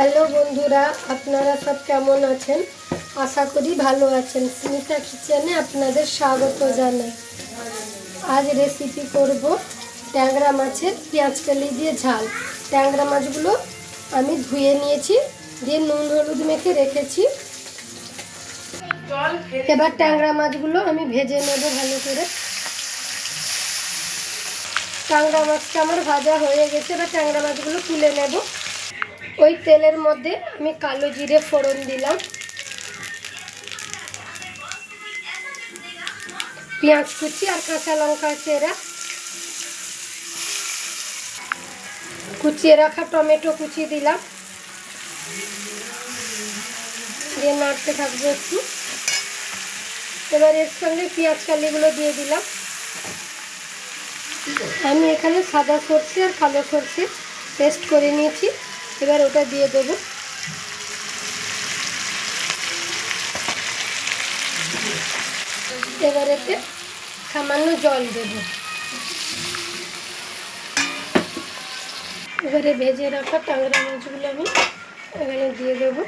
Hello বন্ধুরা, আপনারা সব কেমন আছেন? আশা করি ভালো আছেন। স্মিতা কিচেনে আপনাদের স্বাগত জানাই। আজ রেসিপি করব ট্যাংরা মাছের পেঁয়াজ কালি দিয়ে ঝাল। ট্যাংরা মাছগুলো আমি ধুয়ে নিয়েছি, দিয়ে নুন হলুদ মেখে রেখেছি। এবার ট্যাংরা মাছগুলো আমি ভেজে নেব ভালো করে। ট্যাংরা মাছটা আমার ভাজা হয়ে গেছে, এবার ট্যাংরা মাছগুলো তুলে নেব। ওই তেলের মধ্যে আমি কালো জিরে ফোড়ন দিলাম। পেঁয়াজ কুচি আর কাঁচা লঙ্কা চেরা। কুচিয়ে রাখা টমেটো কুচি দিলাম। দিয়ে নাড়তে থাকব একটু। এবার এর সঙ্গে পেঁয়াজ কালিগুলো দিয়ে দিলাম। আমি এখানে সাদা সর্ষে আর কালো সর্ষে পেস্ট করে নিয়েছি। এবার ওটা দিয়ে দেবো। এবার এতে সামান্য জল দেব। এবারে ভেজে রাখা টাংরা মাছগুলো আমি এখানে দিয়ে দেবো।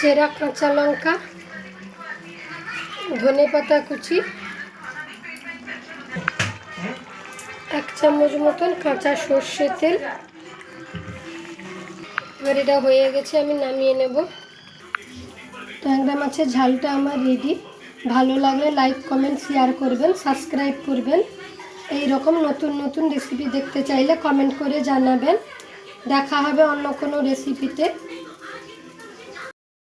চেরা, কাঁচা লঙ্কা, ধনে পাতা কুচি, এক চামচ মতন কাঁচা সর্ষে তেল। এবার এটা হয়ে গেছে, আমি নামিয়ে নেব। ট্যাংরা মাছের ঝালটা আমার রেডি ভালো লাগলে লাইক কমেন্ট শেয়ার করবেন সাবস্ক্রাইব করবেন। এই রকম নতুন নতুন রেসিপি দেখতে চাইলে কমেন্ট করে জানাবেন। দেখা হবে অন্য কোনো রেসিপিতে